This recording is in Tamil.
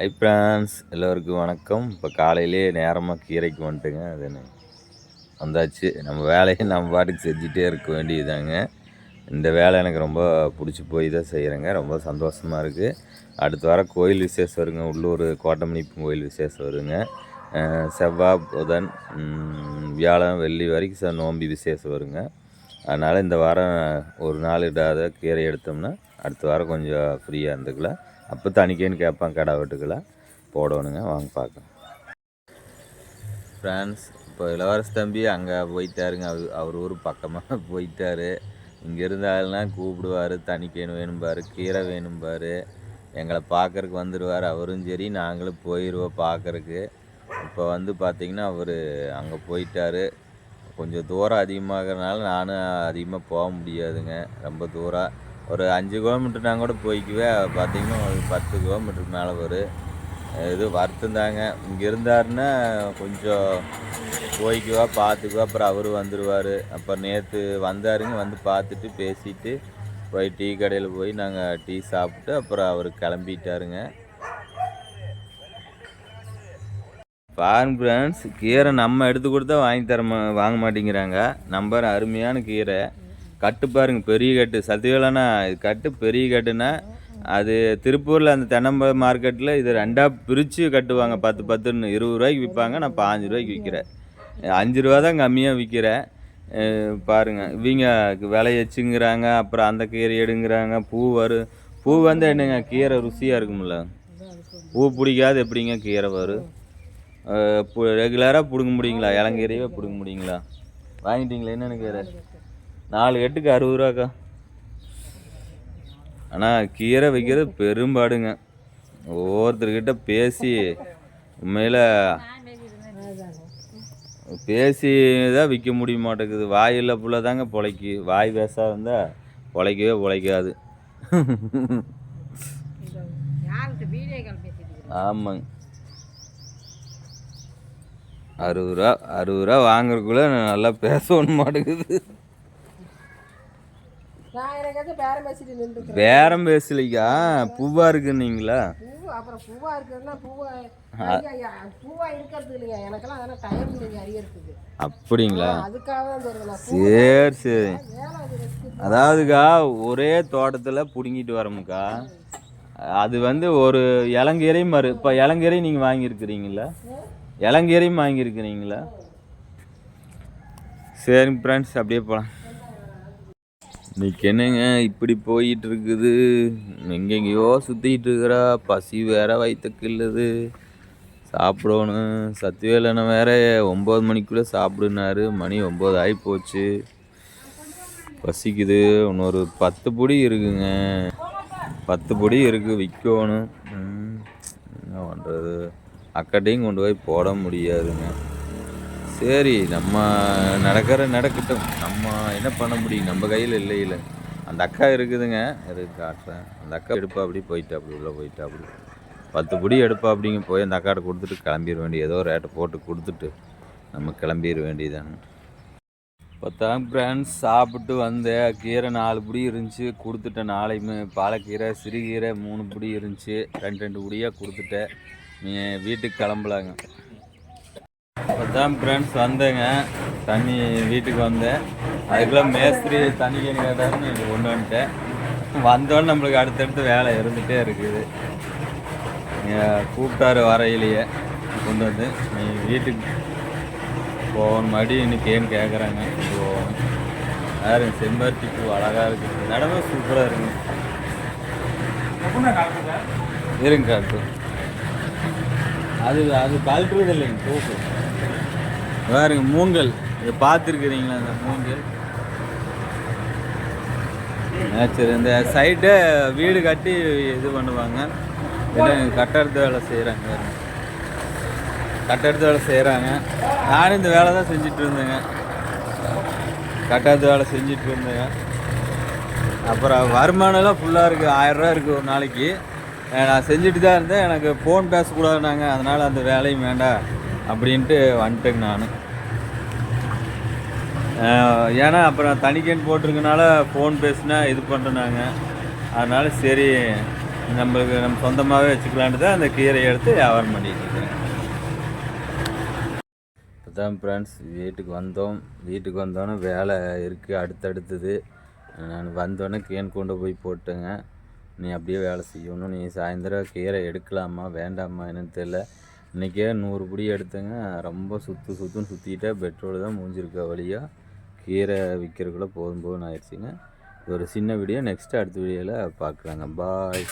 ஹை ஃப்ரான்ஸ் எல்லோருக்கும் வணக்கம். இப்போ காலையிலே நேரமாக கீரைக்கு வந்துட்டுங்க. அது என்ன? வந்தாச்சு. நம்ம வேலையை நம்ம பாட்டுக்கு செஞ்சுட்டே இருக்க வேண்டியதுதாங்க. இந்த வேலை எனக்கு ரொம்ப பிடிச்சி போய் தான் செய்கிறேங்க ரொம்ப சந்தோஷமாக இருக்குது அடுத்த வாரம் கோயில் விசேஷம் வருங்க. உள்ளூர் கோட்டமணிப்பு கோயில் விசேஷம் வருங்க. செவ்வாய் புதன் வியாழன் வெள்ளி வரைக்கும் சார் நோம்பி விசேஷம் வருங்க. அதனால் இந்த வாரம் ஒரு நாள் இடாத கீரை எடுத்தோம்னா அடுத்த வாரம் கொஞ்சம் ஃப்ரீயாக இருந்துக்கலாம். அப்போ தணிக்கைன்னு கேட்பான் கடை வெட்டுக்கலாம் போடணுங்க வாங்க பார்க்கலாம். ஃப்ரான்ஸ் இப்போ இளவரசு தம்பி அங்கே போயிட்டாருங்க. அவர் அவர் ஊர் பக்கமாக போயிட்டாரு. இங்கே இருந்தாலும் கூப்பிடுவார் தனிக்கேன் வேணும்பாரு கீரை வேணும்பார். எங்களை பார்க்கறக்கு வந்துடுவார் அவரும் சரி நாங்களும் போயிடுவோம் பார்க்குறக்கு இப்போ வந்து பார்த்திங்கன்னா அவர் அங்கே போயிட்டாரு. கொஞ்சம் தூரம் அதிகமாகறனால நானும் அதிகமாக போக முடியாதுங்க. ரொம்ப தூரம். ஒரு அஞ்சு கிலோமீட்டர்னா கூட போய்க்குவேன். பார்த்தீங்கன்னா ஒரு பத்து கிலோமீட்டருக்கு மேலே வரும். இது வருத்தம் தாங்க இங்கே இருந்தாருன்னா கொஞ்சம் போய்க்குவா பார்த்துக்குவா அப்புறம் அவர் வந்துடுவார் அப்புறம் நேற்று வந்தாருங்க வந்து பார்த்துட்டு பேசிட்டு போய் டீ கடையில் போய் நாங்கள் டீ சாப்பிட்டு அப்புறம் அவர் கிளம்பிட்டாருங்க. பாருங்க ஃப்ரெண்ட்ஸ் கீரை நம்ம எடுத்து கொடுத்தா வாங்கி தர வாங்க மாட்டேங்கிறாங்க. நம்பர் அருமையான கீரை. கட்டு பாருங்க பெரிய கட்டு. சத்தியவேலண்ணா இது கட்டு பெரிய கட்டுன்னா அது திருப்பூரில் அந்த தென்னம்ப மார்க்கெட்டில் இது ரெண்டாக பிரித்து கட்டுவாங்க. பத்து பத்துன்னு. இருபது ரூபாய்க்கு விற்பாங்க நான் பாஞ்சு ரூபாய்க்கு விற்கிறேன் அஞ்சு ரூபா தான் கம்மியாக விற்கிறேன் பாருங்கள் பாருங்க இவங்க விலையச்சுங்கிறாங்க அப்புறம் அந்த கீரை எடுங்கிறாங்க பூ வரும் பூ வந்து என்னங்க கீரை ருசியாக இருக்கும்ல? பூ பிடிக்காது எப்படிங்க கீரை வரும் ரெகுலராக பிடுங்க முடியுங்களா? இளங்கீரையே பிடுங்க முடியுங்களா? வாங்கிட்டீங்களா? என்னென்ன கீரை? நாலு கட்டுக்கு அறுபது ரூபாக்கா. ஆனால் கீரை வைக்கிறது பெரும்பாடுங்க. ஒவ்வொருத்தர்கிட்ட பேசி உண்மையில் பேசி தான் விற்க முடிய மாட்டேங்குது. வாயில் புள்ள தாங்க பிழைக்கு. வாய் பேசாக இருந்தால் பிழைக்கவே பிழைக்காது. ஆமாங்க. அறுபது ரூபா அறுபது ரூபா வாங்குறதுக்குள்ளே நல்லா பேசணும் மாட்டேங்குது. பேரம் பேசலைக்கா பூவா இருக்குன்னீங்களா? அப்புறம் பூவா இருக்கிறதுனா பூவா ஐயா, ஐயா, பூவா இருக்கிறது இல்லைங்க எனக்கெல்லாம் அதெல்லாம் டைம் இல்லைங்க அறியறதுக்கு. அப்படிங்களா? அதுக்காக தான் சரி சரி. அதாவதுக்கா ஒரே தோட்டத்தில் பிடுங்கிட்டு வரோம்க்கா. அது வந்து ஒரு இளங்கீரையும் மறு இப்போ இளங்கீரை நீங்கள் வாங்கியிருக்கிறீங்களா? இளங்கீரையும் வாங்கியிருக்கிறீங்களா? சரிங்க ஃப்ரெண்ட்ஸ் அப்படியே போகலாம் இன்னைக்கு என்னங்க இப்படி போயிட்டு இருக்குது எங்கெங்கேயோ சுற்றிக்கிட்டு இருக்கிறா பசி வேற வயிற்று கிள்ளுது. சாப்பிடணும். சத்தியவேலனை வேற ஒம்பது மணிக்குள்ளே சாப்பிடுனாரு. மணி ஒம்பது ஆகி போச்சு. பசிக்குது. இன்னொரு பத்து பொடி இருக்குங்க. பத்து பொடி இருக்குது விற்கணும் என்ன பண்ணுறது அக்கட்டையும் கொண்டு போய் போட முடியாதுங்க. சரி நம்ம நடக்கிற நடக்கட்டும். நம்ம என்ன பண்ண முடியும்? நம்ம கையில் இல்லை இல்லை. அந்த அக்கா இருக்குதுங்க. அது காட்டுறேன். அந்த அக்கா எடுப்பா அப்படி போயிட்டா அப்படி உள்ளே போயிட்டா அப்படி. பத்து பிடி எடுப்பா அப்படிங்க போய் அந்த அக்காட்ட கொடுத்துட்டு கிளம்பிட வேண்டிய ஏதோ ரேட்டை போட்டு கொடுத்துட்டு நம்ம கிளம்பிட வேண்டியதாங்க பத்தாம் ஃப்ரெண்ட்ஸ் சாப்பிட்டு வந்தேன் கீரை நாலு பிடி இருந்துச்சு. கொடுத்துட்டேன் நாளையுமே பாலக்கீரை சிறுகீரை மூணு பிடி இருந்துச்சு. ரெண்டு ரெண்டு பிடியாக கொடுத்துட்டேன். நீ வீட்டுக்கு கிளம்பலாங்க. அதான் ஃப்ரெண்ட்ஸ் வந்தேங்க. தண்ணி வீட்டுக்கு வந்தேன். அதுக்குள்ளே மேஸ்திரி தண்ணி கேணி கேட்டாருன்னு இது கொண்டு வந்துட்டேன். வந்தோடனே நம்மளுக்கு அடுத்தடுத்து வேலை இருந்துகிட்டே இருக்குது. நீங்கள் கூப்பிட்டாரு வரையிலேயே. கொண்டு வந்து நீ வீட்டுக்கு போகணும் மறுபடியும் இன்னைக்கு ஏன்னு கேட்குறாங்க போகணும் வேறு செம்பருத்தி பூ அழகாக இருக்குது நடமே இடமே சூப்பராக இருக்குங்க இருங்க காட்டு. அது அது கழட்டுறது இல்லைங்க பூ பாருங்க மூங்கல். இதை பார்த்துருக்குறீங்களா அந்த மூங்கல்? சரி இந்த சைட்டை வீடு கட்டி இது பண்ணுவாங்க. ஏன்னா கட்டடத்து வேலை செய்கிறாங்க கட்டடத்து வேலை செய்கிறாங்க நானும் இந்த வேலை தான் செஞ்சுட்டு இருந்தேங்க. கட்டடத்து வேலை செஞ்சுட்டு இருந்தேங்க. அப்புறம் வருமானம்லாம் ஃபுல்லாக இருக்குது ஆயிரரூவா இருக்குது ஒரு நாளைக்கு. நான் செஞ்சுட்டு தான் இருந்தேன். எனக்கு ஃபோன் பேசக்கூடாதுனாங்க அதனால் அந்த வேலையும் வேண்டாம். அப்படின்ட்டு வந்துட்டேங்க நான். ஏன்னா அப்புறம் தனிக்கேன் போட்டிருக்கனால ஃபோன் பேசினா இது பண்ணுறாங்க அதனால் சரி நம்மளுக்கு நம்ம சொந்தமாகவே வச்சுக்கலான்ட்டு தான் அந்த கீரையை எடுத்து வியாபாரம் பண்ணிட்டு இருக்கிறேன். இப்போதான் ஃப்ரெண்ட்ஸ் வீட்டுக்கு வந்தோம். வீட்டுக்கு வந்தோன்னே வேலை இருக்குது அடுத்தடுத்தது. நான் வந்தோடனே கேன் கொண்டு போய் போட்டுங்க. நீ அப்படியே வேலை செய்யணும். நீ சாயந்தரம் கீரை எடுக்கலாமா வேண்டாமா என்னன்னு தெரில இன்றைக்கே நூறு பிடி எடுத்தேங்க. ரொம்ப சுற்று சுற்றுன்னு சுற்றிக்கிட்டே பெட்ரோல் தான் முடிஞ்சிருக்க வழியாக கீரை விற்கிறக்குள்ளே போதும் போதும்னு ஆயிடுச்சுங்க. இது ஒரு சின்ன வீடியோ நெக்ஸ்ட்டு அடுத்த வீடியோவில் பார்க்குறாங்க பாய்